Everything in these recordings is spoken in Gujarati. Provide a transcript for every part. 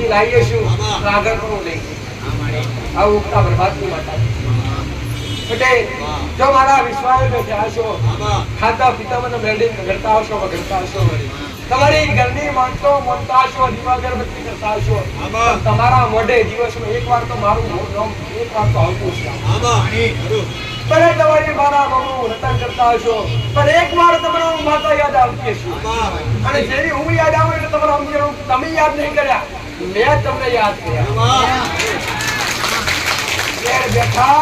સુધી લાવીએ છું તો આગળ પણ લઈ જઈશ. આ ઉગતા પ્રભાતની માતા એટલે જો મારા વિશ્વાસ બેઠા હશો ખાતા પીતા મને બિલ્ડિંગ કરતા હશો વગરતા હશો તમારી ઘરની માણસો મોનતા હશો દીવા અગરબત્તી કરતા હશો તમારા મોઢે દિવસમાં એક વાર તો મારું નામ એક વાર તો આવતું છે. ભલે તમારી મારા મમ્મી રતન કરતા હશો પણ એક વાર તમારા માતા યાદ આવતી હશે. અને જેવી હું યાદ આવું એટલે તમારા સમજણ તમે યાદ નહીં કર્યા. મેં તમને યાદ કર્યા. બેઠા,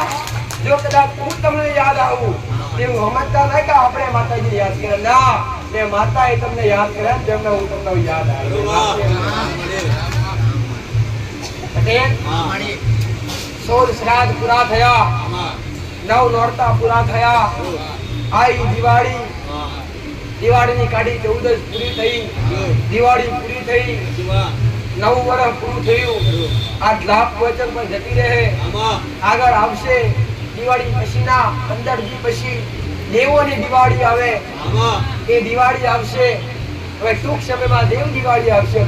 જો કદાચ હું તમને યાદ આવું, તેવું સમજતા નહીં કે આપણે માતાજી યાદ કર્યા. ના, મેં માતાએ તમને યાદ કર્યા જેમને હું તમને યાદ. આવ્યો સોળ શ્રાદ્ધ પૂરા થયા. નવ નોરતા પૂરા થયા. આઈ દિવાળી દિવાળી. દિવાળીની કાઢી ચૌદશ પૂરી થઈ. દિવાળી પૂરી થઈ. નવું વર્ષ પૂરું થયું. આ લાભ વચન પણ જતી રહે. આગળ આવશે. દિવાળી પછીના પંદર દી પછી દેવોની દિવાળી આવે. એ દિવાળી આવશે. હવે ટૂંક સમયમાં દેવ દિવાળી આવશે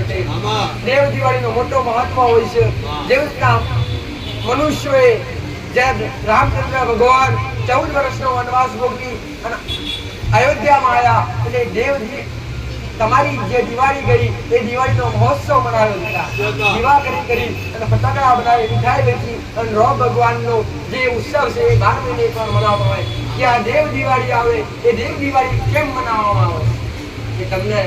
દેવ દિવાળીનો મોટો મહત્વ હોય છે. જેવી રીતના મનુષ્યોએ જ્યારે રામચંદ્ર ભગવાન ચૌદ વર્ષનો વનવાસ ભોગવી અને અયોધ્યામાં આવ્યા એટલે દેવ દી- તમારી જે દિવાળી કરી, એ દિવાળીનો મહોત્સવ મનાવ્યો હતા. દીવા કરી કરી અને ફટાકડા બનાવી, મીઠાઈ વેચી અને રો ભગવાનનો જે ઉત્સવ છે, એ બાર મહિને પણ મનાવવામાં આવે. કે આ દેવ દિવાળી આવે, એ દેવ દિવાળી કેમ મનાવવામાં આવે? કે તમને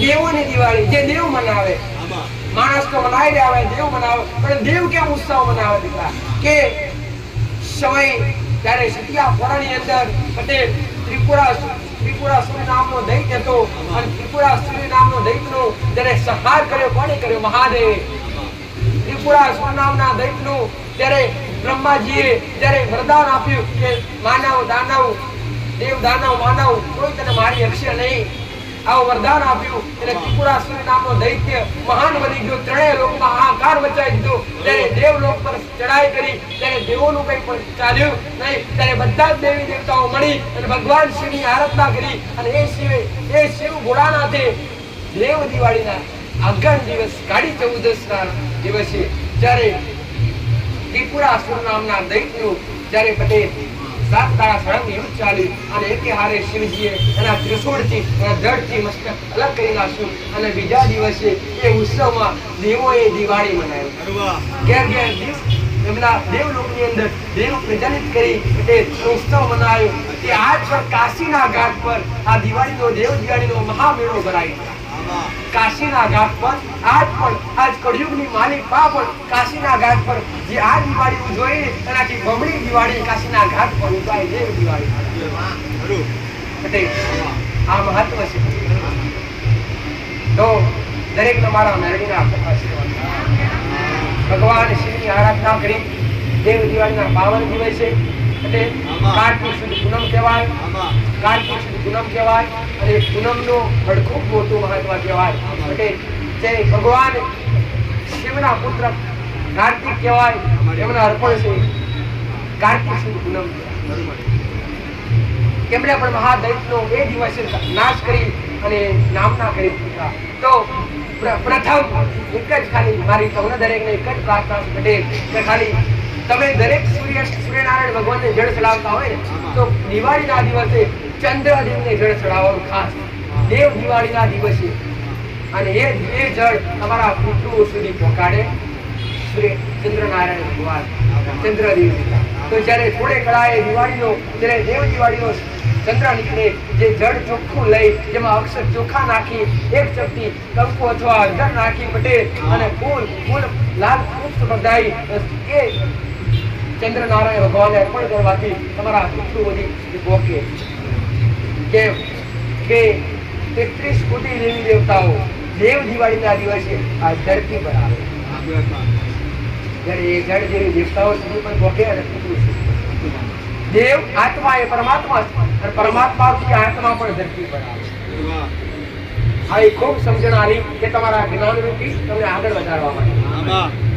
દેવોની દિવાળી, જે દેવ મનાવે. માણસ તો મનાવી રહ્યા હોય, દેવ મનાવે. પણ દેવ કેમ ઉત્સવ મનાવે દીકરા? કે સમય, ત્યારે સતિયા ફોરાની અંદર પટેલ ત્રિપુરા ત્રિપુરા સુરી નામનો દૈત્ય હતો. અને ત્રિપુરા સુરી નામનો દૈત્યનો જ્યારે સંહાર કર્યો, કોણે કર્યો? મહાદેવે. ત્રિપુરા સુર નામના દૈત્યનું ત્યારે બ્રહ્માજીએ જ્યારે વરદાન આપ્યું કે, માનવ દાનવ, દેવ દાનવ, માનવ, કોઈ તને મારી શકશે નહીં. આવું વરદાન આપ્યું. એટલે ત્રિપુરાસુર નામનો દૈત્ય મહાન બની ગયો. ત્રણેય લોકમાં હાહાકાર મચાવી દીધો. ત્યારે દેવલોક પર ચડાઈ કરી, ત્યારે દેવોનું કંઈ પણ ચાલ્યું નહીં. ત્યારે બધા જ દેવી દેવતાઓ મળી અને ભગવાન શિવની આરાધના કરી. અને એ શિવે, એ શિવ ભોળાનાથે દેવ દિવાળીના આગળ દિવસ કાઢી ચૌદસના દિવસે જ્યારે ત્રિપુરાસુર નામના દૈત્યનું જ્યારે પટેલ સાત દાડા સળંગ યુદ્ધ ચાલ્યું અને એકે હારે શિવજીએ એના ત્રિશુળથી, એના જળથી મસ્તક અલગ કરી નાખ્યું અને બીજા દિવસે એ ઉત્સવમાં દેવોએ દિવાળી મનાવી. ઘેર ઘેર એમના દેવલોકની અંદર દેવ પ્રજ્વલિત કરી એ ઉત્સવ મનાવ્યો તે આજ પર કાશીના ઘાટ પર આ દિવાળીનો, દેવ દિવાળીનો મહામેળો ભરાય કાશીના ઘાટ પર, આજ પણ, આજ કળિયુગની માલિક બા પણ કાશીના ઘાટ પર જે આ દિવાળી ઉજવાય ને એનાથી બમણી દિવાળી કાશીના ઘાટ પર ઉજવાય દેવ દિવાળી. આ મહત્વ છે. તો દરેક મારા મેળવીના ભગવાન શિવની આરાધના કરી. દેવ દિવાળીના પાવન દિવસે એટલે સુદ પૂનમ કહેવાય સુદ પૂનમ કહેવાય, અને પૂનમનું પણ ખૂબ મોટું મહત્વ કહેવાય. એટલે જે ભગવાન શિવના પુત્ર કાર્તિક કહેવાય, એમના અર્પણ છે. કાર્તિક સુદ પૂનમ. એમણે પણ મહાદૈત્યનો એ દિવસે નાશ કરી અને નામના કરી દીધા. તો પ્રથમ એક જ ખાલી મારી તમને દરેકને એક જ પ્રાર્થના પટેલ કે ખાલી તમે દરેક સૂર્ય સૂર્યનારાયણ ભગવાનને જળ ચડાવતા હોય ને, તો દિવાળીના દિવસે ચંદ્રદેવને જળ ચડાવવાનું ખાસ. દેવ દિવાળીના દિવસે. અને એ એ જળ તમારા પિતૃઓ સુધી પહોંચાડે. ચંદ્રનારાયણ ભગવાન ચંદ્રદેવ તો જ્યારે થોડે કળાએ દિવાળીનો જ્યારે દેવ દિવાળીનો ચંદ્ર નીકળે, જે જળ ચોખ્ખું લઈ, જેમાં અક્ષર ચોખા નાખી, એક ચપટી કંકુ અથવા અધર નાખી પટેલ અને ફૂલ ફૂલ લાલ પુષ્પ બધાઈ, એ ચંદ્રનારાયણ ભગવાનને અર્પણ કરવાથી તમારા પિતૃ બધી પોકે કે કે તેત્રીસ કોટી દેવી દેવતાઓ દેવ દિવાળીના દિવસે આ ધરતી પર આવે જ્યારે એ જળ જેવી દેવતાઓ સુધી પણ પહોંચે અને. દેવ આત્મા એ પરમાત્મા અને પરમાત્માથી આત્મા પણ ધરતી પર આવે આ એ ખૂબ સમજણ આવી કે તમારા જ્ઞાન રૂપી તમને આગળ વધારવા માટે.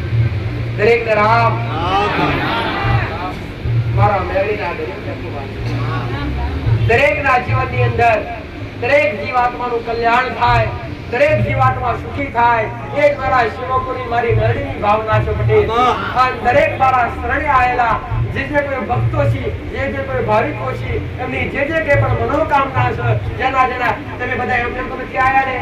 દરેક ને રામ મારા ખૂબ આનંદ. દરેકના જીવનની અંદર દરેક જીવાત્માનું કલ્યાણ થાય દરેક જીવાત્મા સુખી થાય. એ જ મારા સેવકોની મારી નરડીની ભાવના છે પટેલ. અને દરેક મારા શરણે આવેલા જે જે કોઈ ભક્તો છે જે જે કોઈ ભાવિકો છે એમની જે જે કઈ પણ મનોકામના છે જેના જેના તમે બધા એમ જેમ તમે આયા ને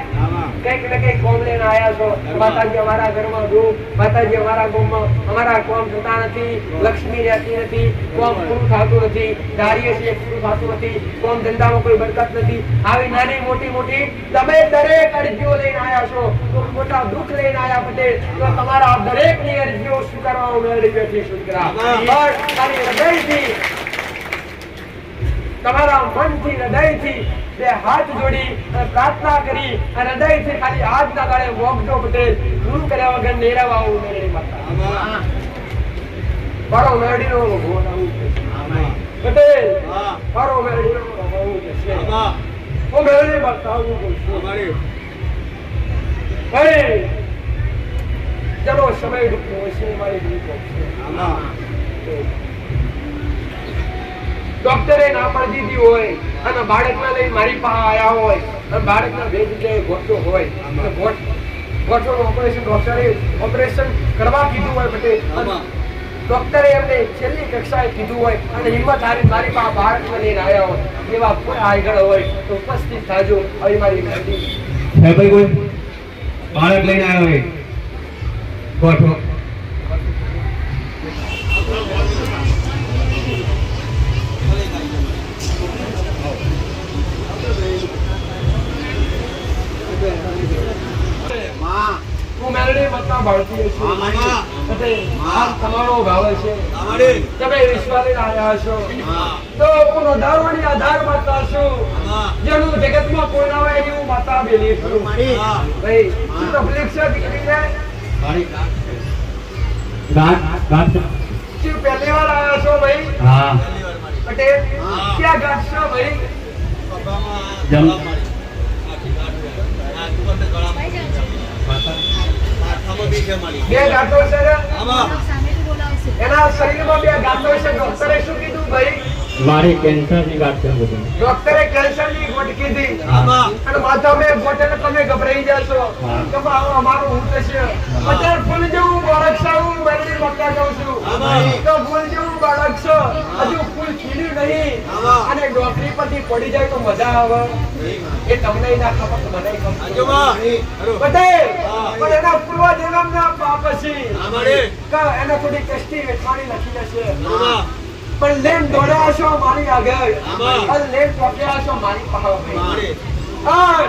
કંઈક ને કંઈક કોમ લઈને આવ્યા છો. માતાજી અમારા ઘરમાં દુઃખ માતાજી અમારા ગામમાં અમારા કોમ થતા નથી લક્ષ્મી રહેતી નથી કોમ પૂરું થતું નથી ધારીએ છીએ પૂરું થતું નથી કોમ ધંધામાં કોઈ બરકત નથી. આવી નાની મોટી મોટી તમે દરેક અરજીઓ લઈને આયા છો. તો મોટા દુઃખ લઈને આયા પટેલ તો તમારા દરેકની અરજીઓ સ્વીકારવા હું મેળવી છે દીકરા હૃદયથી તમારા મનથી હૃદયથી બે હાથ જોડી અને પ્રાર્થના કરી અને હૃદયથી ખાલી આજના દાડે મોગજો પટેલ ગુરુ કર્યા વગર નેરવા આવું મેળવી માતા. મારો મેળડીનો ભગવાન આવું છે. પટેલ. મારો મેળડીનો ભગવાન આવું છે. હું મેળડી માતા આવું છું. ભાઈ ચલો સમય રૂપિયો હશે મારી ડૂબતો છે. ડોક્ટરે ના પાડી દીધી હોય અને બાળકને લઈ મારી પાસે આવ્યા હોય અને બાળકના બે જગ્યાએ ગોઠવો હોય અને ગોઠ ઓપરેશન ડોક્ટરે ઓપરેશન કરવા કીધું હોય બટે ડોક્ટરે એમને છેલ્લી કક્ષાએ કીધું હોય અને હિંમત હારી મારી પાસે બાળકને લઈને આવ્યા હોય એવા કોઈ આગળ હોય તો ઉપસ્થિત થાજો. હવે મારી વિનંતી ભાઈ કોઈ બાળક લઈને આવ્યો હોય? ગોઠવો. હું મેલડી ભારતીય છું. પટેલ આ તમારો ભાવ છે. તમે વિશ્વા આવ્યા છો તો હું નોંધાવવાની આધાર માતા છું જેનું જગતમાં કોઈ ના હોય એની હું માતા બેલી છું ભાઈ શું તકલીફ છે દીકરીને શું પહેલી વાર આવ્યા છો ભાઈ? હા. પહેલી વાર મારી. પટેલ હા. ક્યાં ગાંઠ છો ભાઈ? જમ. બી ગાંઠો છે ને. એના શરીરમાં બે ગાંઠો છે ડોક્ટરે શું કીધું ભાઈ? મારી કેન્સરની ગાંઠ છે બધું ડોક્ટરે કેન્સરની ગોટ કીધી. આમાં. અને માથા મેં ગોટ તમે ગભરાઈ જશો. કે અમારો અમારું ઊંટ છે અત્યારે ફૂલ જેવું બાળક છે હું મેળવી મક્કા જાઉં છું. તો ફૂલ જેવું બાળક છે હજુ ફૂલ ખીલ્યું નહીં. અને ડોકરી પરથી પડી જાય તો મજા આવે. એ તમને ના ખબર મને ખબર. પટેલ પણ એના પૂર્વ જન્મના પાપ છે. એને થોડી કષ્ટી વેઠવાની લખી જશે. પણ લેમ દોડ્યા છો મારી આગળ. અને લેમ ચોટ્યા છો મારી મારી. આ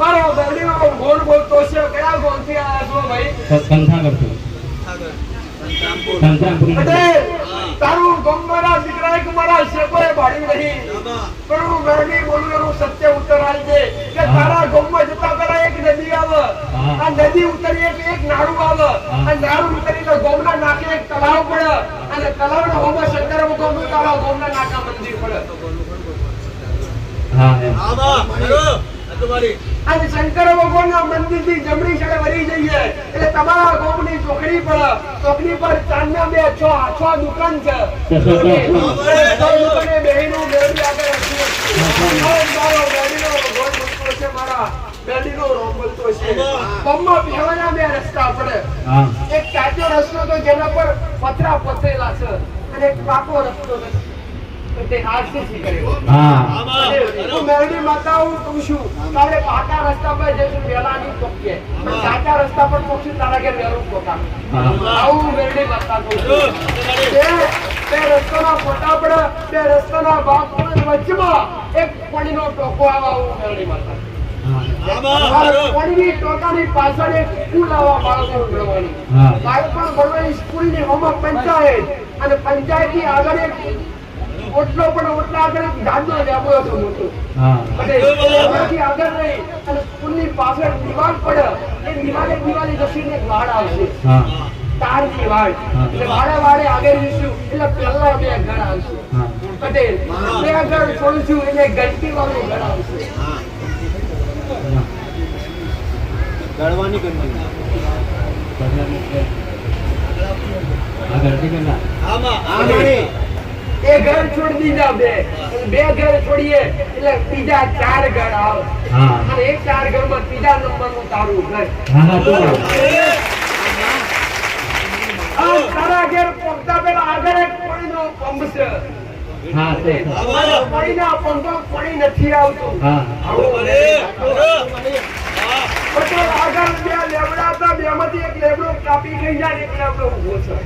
મારો બેરડીનો ગોળ બોલતો છે કયા ગોળથી આયા છો ભાઈ સંથા કરતું. સંતરામપુર. તારું ગમ દીકરા એક મારા શેકોએ ભાડ્યું નહીં. પણ હું બેરડી બોલું એનું સત્ય ઉત્તર આવી છે કે તારા ગમમાં જતા પહેલા એક નદી આવે. આ નદી ઉતરી એક એક નાળું આવે. આ નાળું ઉતરીને ગોમના નાકે એક તળાવ પડે. અને તળાવના હોમાં શંકર ભગવાનનું તળાવ ગોમના નાકા મંદિર પડે. હા હા. આજુમારી. અને શંકર ભગવાનના મંદિરથી જમણી સાઈડ વળી જઈએ. એટલે તમારા ગામની ચોકડી પર ચોકડી પર ચાંદના બે છ છ દુકાન છે. બેહીનું આગળ મારો. બોલતો બે રસ્તા પડે. એક કાચો રસ્તો તો જેના પર પતરા પથરેલા છે. અને એક પાકો રસ્તો છે મેરડી માતા હું. કહું છું તારે પાકા રસ્તા પર જઈશું વેલા ની પોકે સાચા રસ્તા પર પોકશું તારા ઘેર વેલું પોકા આવું મેરડી માતા કહું છું. આજુમારી. બે બે રસ્તાના ફોટા પડે બે રસ્તાના ભાગ પડે વચમાં એક પાણીનો ટોકો આવા હું મેરડી માતા. પાણીની ટોકાની પાછળ એક સ્કૂલ આવા બાળકો ભણવાની હા. બાળકો ભણવાની સ્કૂલની હોમવર્ક પંચાયત. અને પંચાયતની આગળ એક ઓટલો પણ ઓટલા આગળ ઝાડનો લેબો હતો મોટો. હા. અને એમાંથી આગળ રહી અને સ્કૂલની પાછળ દિવાલ પડે એ દિવાલે દિવાલે ઘસીને વાડ આવશે. હા. તારની વાડ. એટલે વાડે વાડે આગળ જઈશું એટલે પહેલા બે ઘર આવશે. પટેલ બે ઘર છોડશું એટલે ઘંટી વાળું ઘર આવશે. હા. ગળવાની કંપની. આગળ આમાં આમાં. એ ઘર છોડી દીધા બે. બે ઘર છોડીએ એટલે બીજા ચાર ઘર આવે. અને એક ચાર ઘરમાં ત્રીજા નંબરનું તારું ઘર. તારા ઘેર પહોંચતા પેલા આગળ એક પાણીનો પંપ છે. પાણી અને પાણી નથી આવતું. આગળ બે લેબડા હતા બેમાંથી એક લેબડો કાપી ગઈ જાય ને એક લેબડો ઊભો છે.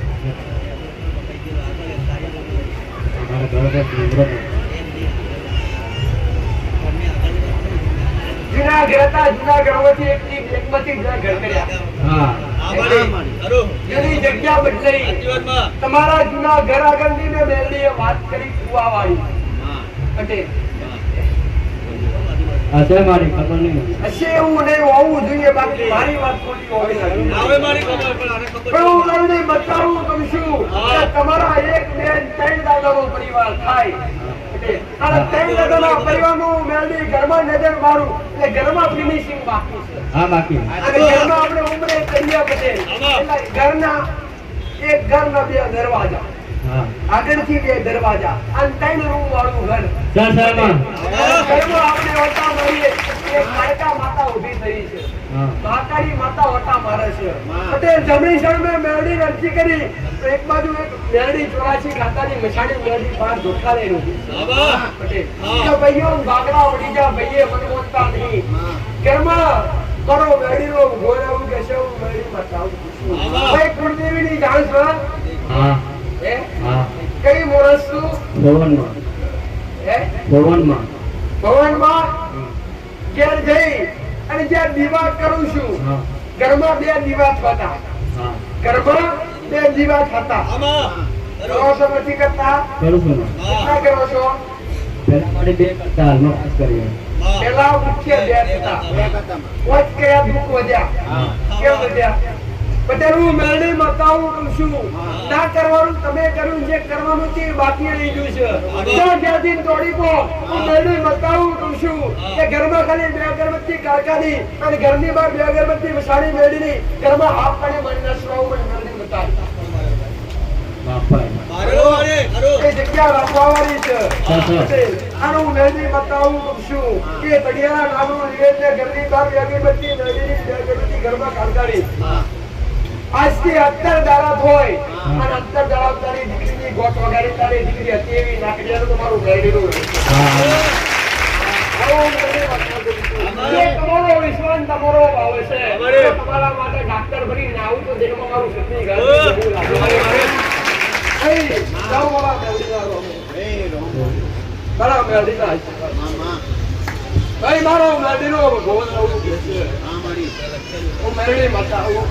હતા એક એકમાંથી કર્યા. હા. જગ્યા બદલાઈ. તમારા જૂના ઘર આગળની મેં મેલડીએ વાત કરી કુવાવાળી. પટેલ આ મારી ખબર નહીં હશે એવું નહીં હોવું જોઈએ બાકી મારી વાત ખોટી હોવી નથી પણ હું તમને બતાવું કહું શું? તમારા એક બે ત્રણ પરિવાર થાય. આગળથી બે દરવાજા. અને ત્રણ રૂમ વાળું ઘર ઘરમાં આપણે ઓટા મળીએ. માતા ઊભી થઈ છે. મહાકાળી માતા ઓટા મારે છે. એટલે જમણી સાઈડ મેં મેરડી અરજી કરી. તો એક બાજુ એક મેરડી ચોરાસી ખાતાની મસાણી મેરડી બહાર ધોખા લઈને ઊભી છે. ભાઈઓ બાગડા ઓડી જા ભાઈએ મને બોલતા નહીં. ઘરમાં કરો મેરડીનો ઊભો રહેવું કે છે હું મેરડી માતા આવું. ભાઈ કુળદેવીની જાણ છો હા? હે. કઈ મોરસ છું ભવનમાં હે? ભવનમાં ભવનમાં ઘેર જઈ અને જ્યાં દીવા કરું છું ઘરમાં બે દીવા થતા ઘરમાં બે દીવા થતા કરો નથી કરતા. કરું કેટલા કરો છો? પહેલા બે કરતા કરીએ. મુખ્ય બે હતા. પોચ કયા દુઃખ વધ્યા. કેમ વધ્યા? પટેલ હું મેળવી બતાવું કહું છું ના કરવાનું તમે કર્યું જે કરવાનું તે બાકી રહી ગયું છે. ત્યાં જ્યાંથી દોડી પો હું મેળવી બતાવું કહું છું કે ઘરમાં ખાલી બે અગરબત્તી કારકાની અને ઘરની બહાર બે અગરબત્તી ઘરમાં હાફ પાણી મળી બતાવી ઘરમાં આજથી અત્તર દારાત હોય. અને અત્તર દારાત તારી દીકરીની ગોટ વગાડી તારી દીકરી હતી એવી નાકડીયાનું તમારું. જે તમારો વિશ્વાસ તમારો ભાવ છે તમારા માટે ડાક્ટર બનીને આવું તો દેહમાં મારું. નહીં, જાઓ મારા મારો મેલડીનો ભગવાન આવું છે. મેળી બતાવું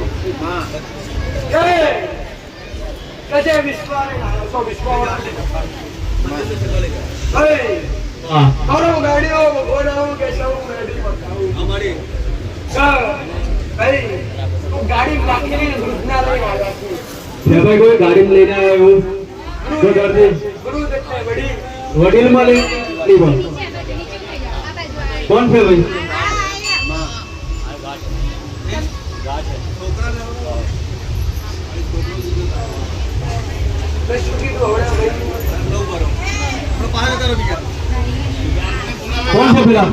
ગાડી લઈને આવ્યા ગાડી લઈને વડીલમાં લઈ કોણ કોણ છે ભાઈ મેં શું કીધું હવે ભાઈ કોણ છે પેલા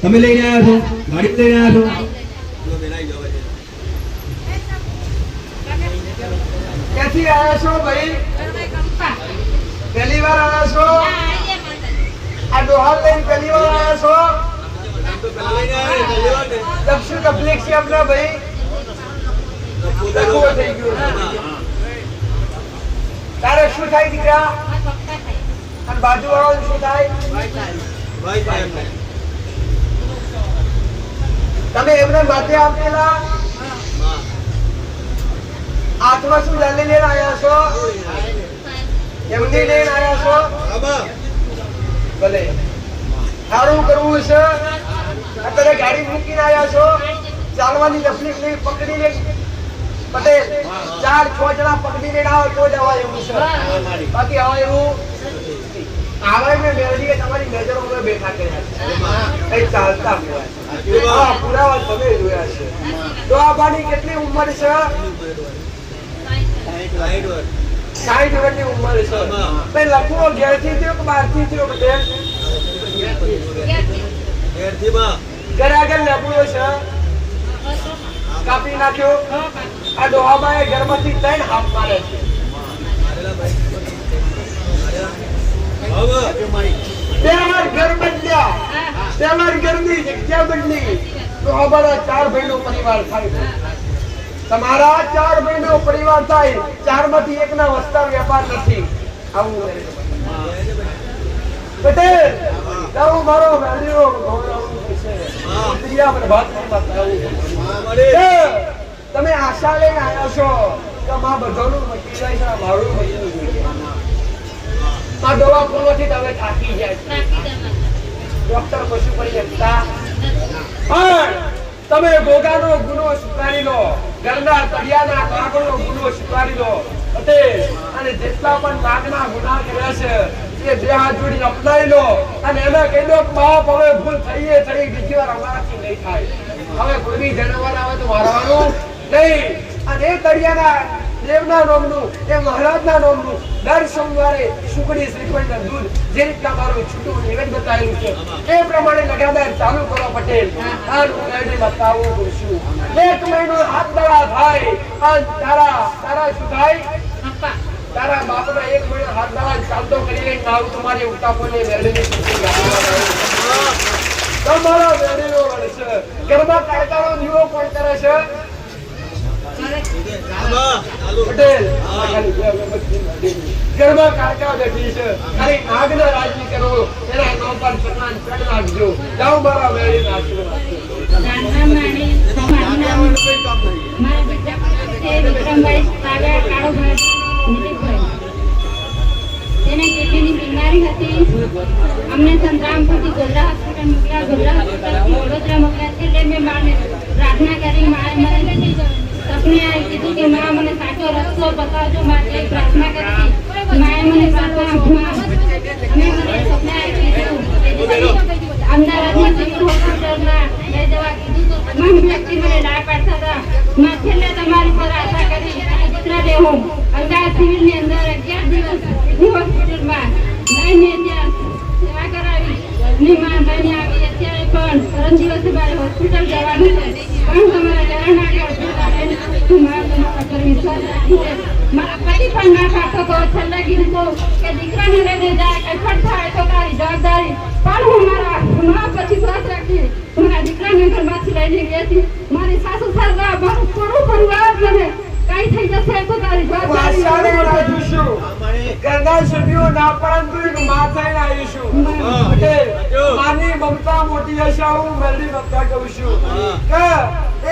તમે લઈને આવ્યા છો ગાડી લઈને આવ્યા છો ક્યાંથી આવ્યા છો ભાઈ પહેલી વાર આવ્યા છો આ ડોહાર લઈને પહેલી વાર આવ્યા છો તબ શું તકલીફ છે આપણા ભાઈ લખવો થઈ ગયો તારે શું થાય દીકરા અને બાજુ વાળો શું થાય તમે એમને માટે આપેલા? હાથમાં શું લાલી લઈને આવ્યા છો? એમની લઈને આવ્યા છો? ભલે. સારું કરવું છે? અત્યારે ગાડી મૂકીને આવ્યા છો? ચાલવાની તકલીફ નહીં પકડીને પટેલ ચાર છ જણા પકડીને આવો તો જ આવા એવું છે. બાકી આવા એવું આવા મેં મેળવી તમારી નજરો બેઠા કર્યા છે કઈ ચાલતા મેળવ્યા. પુરાવા તમે જોયા છે. તો આ બાની કેટલી ઉંમર છે? સાઠ વર્ષની ઉંમર છે. આમાં. ભાઈ લખવો ઘેરથી થયો કે બહારથી થયો પટેલ ઘેરથી માં ઘર આગળ લખવો છે? કાપી નાખ્યો? આ ડોહાબાએ ઘરમાંથી ત્રણ હાફ મારે છે. હવે. વાર ઘર બદલ્યા વાર ઘરની જગ્યા બદલી. અમારા ચાર ભાઈનો પરિવાર થાય તમારા ચાર ભાઈનો પરિવાર થાય, ચારમાંથી એકના વસ્તા વેપાર નથી. આવું પટેલ તારું મારો વેલ્યુ તમે આશા લઈને આવ્યા છો. કે મા બધાનું મટી જાય છે મારું મટી જોઈએ. આ દવા પૂર્વથી તમે થાકી જાય ડોક્ટર કશું કરી શકતા પણ તમે ગોગાનો ગુનો સ્વીકારી લો ઘરના તળિયાના કાગળનો ગુનો સ્વીકારી લો. અને અને જેટલા પણ નાગના ગુના કર્યા છે એ બે હાથ જોડીને અપનાવી લો. અને એના કહી દો બાપ હવે ભૂલ થઈ એ થઈ બીજી વાર અમારાથી નહીં થાય. હવે કોઈ બી જનાવર આવે તો મારવાનું નહીં. અને એ તળિયાના દેવના નોમનું એ મહારાજના નોમનું દર સોમવારે સુકડી શ્રીખંડના દૂધ જે રીતના મારું છૂટું નિવેદ બતાવેલું છે એ પ્રમાણે લગાદાર ચાલુ કરો પટેલ આ કાયદે બતાવો છું એક મહિનો હાથ દળા થાય આ તારા તારા સુધાય તારા બાપના એક મહિનો હાથ દળા ચાલતો કરી લઈને આવું તમારી ઉતાપોને મેળવીને તમારા મેળવીનો વળશે ઘરમાં કાયદાનો દીવો કોણ કરે છે. તેને કિડનીની બીમારી હતી અમને સંતરામપુરથી ગોધરા ગોધરા હોસ્પિટલથી મેં માને પ્રાર્થના કરી, મારે મને સપને કીધું કે માં, મને સાચો રસ્તો બતાવજો માટે પ્રાર્થના કરી માએ મને પ્રાર્થના મેં મને કીધું. અમદાવાદમાં હોસ્પિટલમાં લઈ જવા કીધું તો તમામ વ્યક્તિ મને ના પાડતા હતા. મેં, છેલ્લે તમારી પર આશા કરી ગુજરાતે હું. અમદાવાદ સિવિલની અંદર અગિયાર દિવસ હોસ્પિટલમાં કરાવી ની માં લઈને આવી અત્યારે પણ ત્રણ દિવસે હોસ્પિટલ જવાનું છે. પણ તમારા ચરણ આગળ હું મારા મારા પતિ પણ ના પાડતો છેલ્લે કીધું કે દીકરાને લઈને જાય કઈ ફટ થાય તો તારી જવાબદારી. પણ હું મારા મા પછી શ્વાસ રાખી મારા દીકરાને ઘરમાંથી લઈને ગઈ હતી. મારી સાસુ સાસરા, મારું પૂરું પરિવાર મને કઈ થઈ જશે તો તારી જવાબદારી રાજુ છું. ઘરના ના પરંતુ એક માં થઈને આવી છું. હા. પટેલ માની મમતા મોટી હશે હું મેલડી મમતા કહું છું. કે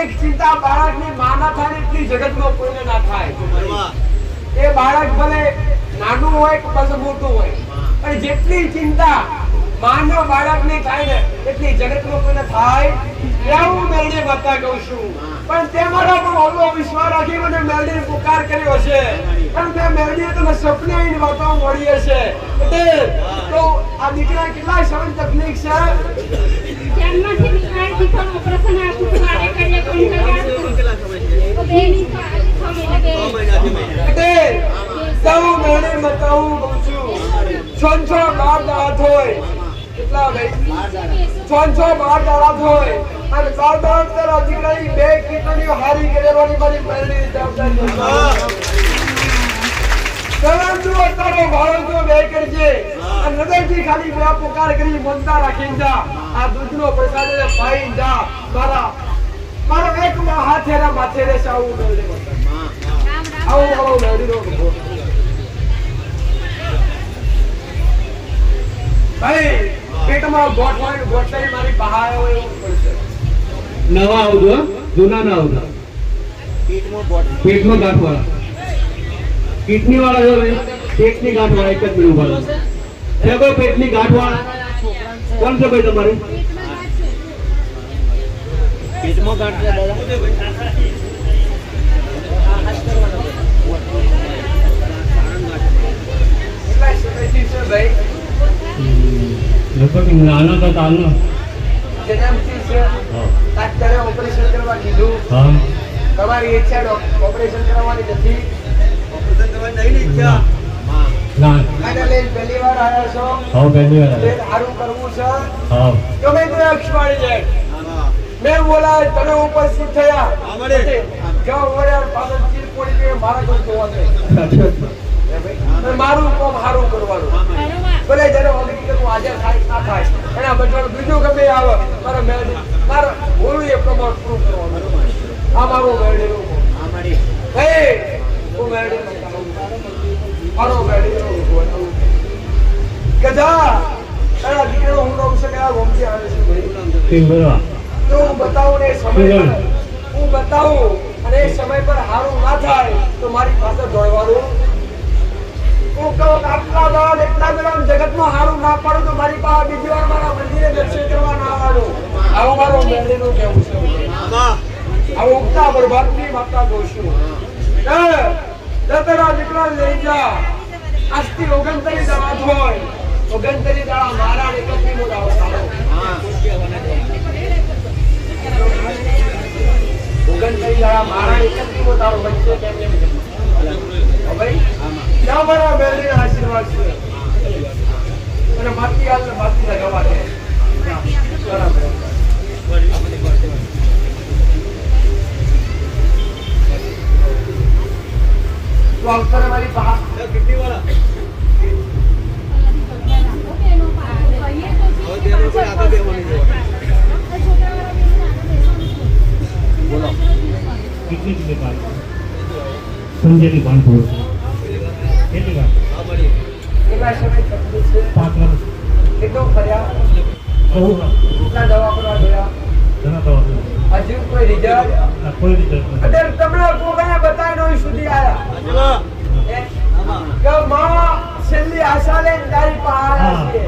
એક ચિંતા બાળકની માના થાય એટલી જગતમાં કોઈને ના થાય. એ બાળક ભલે નાનું હોય કે પછી મોટું હોય પણ જેટલી ચિંતા માનવ બાળકને થાય ને એટલી જગતમાં કોઈને થાય એવું મેળવી માતા કહું છું. પણ તે મારા પર ઓલો વિશ્વાસ રાખી મને મેલડી પુકાર કર્યો છે પણ તે મેલડીએ તમે સપને આવીને વાતો મળી હશે. એટલે તો આ દીકરા કેટલા સરળ તકલીફ છે. જન્મથી પણ ઓપરેશન કરીએ પણ સમય છે તો એટલે સૌ મતાવું કહું બાર દાળા થોય કેટલા ભાઈ? છ છ બાર દાંત હોય. અને બાર દાંત તારા દીકરાની બે કીટણીઓ હારી કરેવાની મારી પહેલી જવાબદારી. પરંતુ તારો ભાડો બે કરજે હૃદયથી ખાલી બે પુકાર કરી મનતા રાખી જા આ દૂધનો પ્રસાદ એને પાઈ જા મારા, મારો એક માં હાથે ના માથે રે મેળવી બતાવ. આવું આવું મેળવી દો. ભાઈ, પેટમાં ગોઠવાય ગોઠવાય મારી બહાર પડશે નવા આવજો જૂના ના આવતા. પેટમાં ગાંઠ વાળા કિડની વાળા જો પેટની ગાંઠ વાળા એક જ મિનિટ ઊભા. છે કોઈ પેટની ગાંઠ વાળા કોણ છે ભાઈ તમારે? પેટમાં ગાંઠ છે દાદા. લગભગ નાનો તો તાલનો. જન્મથી છે અત્યારે ઓપરેશન કરવા કીધું તમારી ઈચ્છા ઓપરેશન કરવાની નથી ઓપરેશન કરવા નહીં ઈચ્છા પહેલી વાર આવ્યા છો હા પહેલી વાર સારું કરવું છે હા કોઈ તે અક્ષવાળી જાય મેં બોલા તમે ઉપસ્થિત થયા હા, મળે. પાછળ ચીર પડી ભાઈ? મારું કોમ સારું કરવાનું ભલે જ્યારે કરવું હાજર થાય ના થાય. એના બદલામાં બીજું ગમે આવે મારે મેળવી મારે બોલું એ પ્રમાણ પૂરું કરવાનું આ મારું. અમારી હે હું મેળવેલું મારો ભગવાન. ગધા તારા દીકરાનો હું નામ છે કે આ ગોમતી આવે છે તો હું બતાવું ને સમય હું બતાવું અને સમય પર હારું ના થાય તો મારી પાસે દોડવાનું હું કહું આટલા દાડા એટલા ના પાડું તો મારી પાસે બીજી વાર મારા મંદિરે દર્શન કરવા ના આવવાનું મેળવીનું કહેવું છે? ઉગતા બરબાદની માતા જોશું. દતરા દીકરા લઈ જા. આજથી ઓગણતરી દાડા હોય. ઓગણતરી દાડા મારા ને એકત્રી મો દાડો સારો ઓગણતરી દાડા મારા એકત્રી દાડો વચ્ચે કેમ હા ભાઈ? ત્યાં મારા બેલડીના આશીર્વાદ છે. અને માતી હાલ માતી લગાવવા બરાબર. તો આવતા મારી પાસે કેટલી બેવાની જોવા કેટલી કેટલી વાર? કેટલી કેટલા સમય તકલીફ છે. પાંચ વર્ષ કેટલો ફર્યા? કહું કેટલા દવાખાના ગયા? ઘણા તો હજુ કોઈ રિઝલ્ટ કોઈ રીતે અત્યારે તમને કોઈને બતાય અહીં સુધી આયા. આજવા કે માં છેલ્લી આશા લઈને તારી પાસે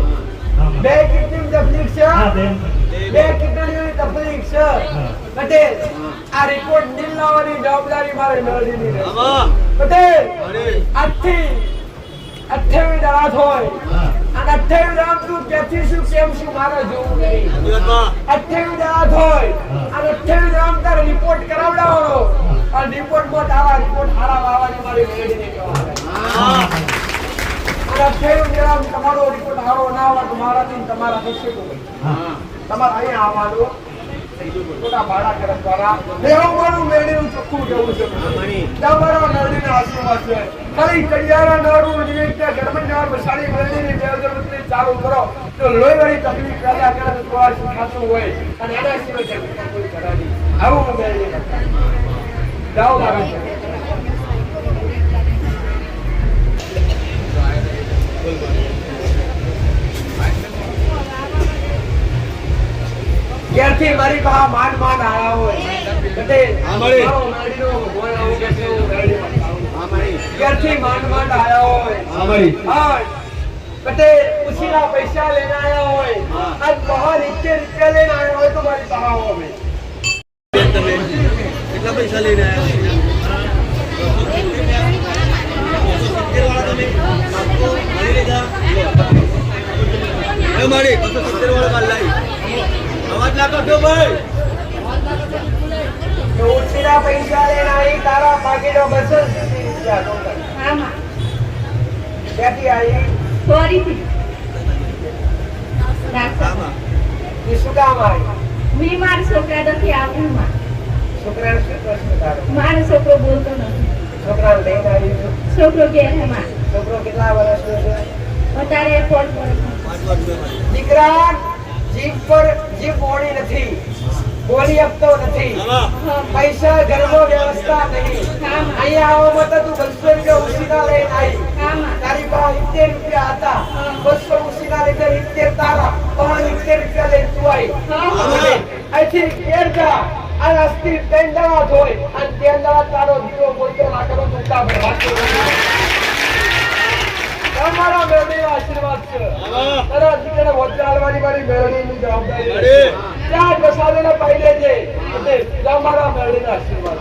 આવ્યા બે કિડની તકલીફ છે હા? બેન બે કિડનીની તકલીફ છે. પટેલ આ રિપોર્ટ લાવવાની જવાબદારી મારે મેળવીની. છે પટેલ આજથી અઠ્યાવીસ રાત હોય. અને અઠ્યાવી રાત તું ક્યાંથી શું કેમ શું મારે જોવું નહીં. અઠ્યાવી રાત હોય. અને અઠ્યાવી રાત તારે રિપોર્ટ કરાવડાવવાનો. અને રિપોર્ટમાં તારા રિપોર્ટ સારા લાવવાની મારી મેળવીને કહેવાય અને અઠ્યાવી ગ્રામ તમારો રિપોર્ટ સારો ના આવે તો મારાથી ને તમારા થશે હા તમારે અહીંયા આવવાનું ખોટા ભાડા કરે દ્વારા ચોખ્ખું છે? તમારા મેળવીને આશીર્વાદ છે. ખાલી કડિયારા મેળવીને ચાલુ કરો તો લોહીવાળી તકલીફ પેદા કરે તો ખાતું હોય? અને એના સિવાય જગતમાં કોઈ કરા આવું હું જાઓ મારા આવું મારી છે, હું મેળવીમાં આવું. આમાંની ક્યારથી માંડ માંડ આયા હોય? હા પટેલ ઉછીના પૈસા લઈને આયા હોય. આજ બહાર ઇત્તેર રૂપિયા લઈને આયા હોય તો મારી પાસે આવો અમે. તમે કેટલા પૈસા લઈને આવ્યા મારી બસો સત્તર વાળા માલ લાવી અવાજ ના કરશો ભાઈ. તો ઉછીના પૈસા લઈને આવી તારા પાકીટો બસો ક્યાંથી આવી? ફરીથી. એ શું કામ આવી? મેં મારા છોકરા નથી આવું માં. શું પ્રશ્ન તારો? મારો છોકરો બોલતો નથી. છોકરાને લઈને આવી છું. છોકરો ઘેર છોકરો કેટલા વર્ષનો છે? અત્યારે ફોન દીકરા જીભ પર જીભ મોડી નથી. બોલી આપતો નથી. પૈસા ઘરમાં વ્યવસ્થા નહીં. અહીંયા આવવામાં તો તું બસો રૂપિયા ઉસીના લઈને આવી તારી પાસે ઇત્તેર રૂપિયા હતા. બસો ઉસીના લીધે ઇત્તેર તારા. પાંચ ઇત્તેર રૂપિયા લઈને તું આવી અહીંથી ઘેર જા. અને અસ્થિર દાડા ધોઈ. અને ત્રણ તારો દીવો બોલતો રાખેલો તું તમારા મેળવી આશીર્વાદ છે. તારા દીકરાને વચાડવાની મારી મેળવીની જવાબદારી અરે. ત્યાં પ્રસાદને પાઈ લેજે. એટલે તમારા મેળવીના આશીર્વાદ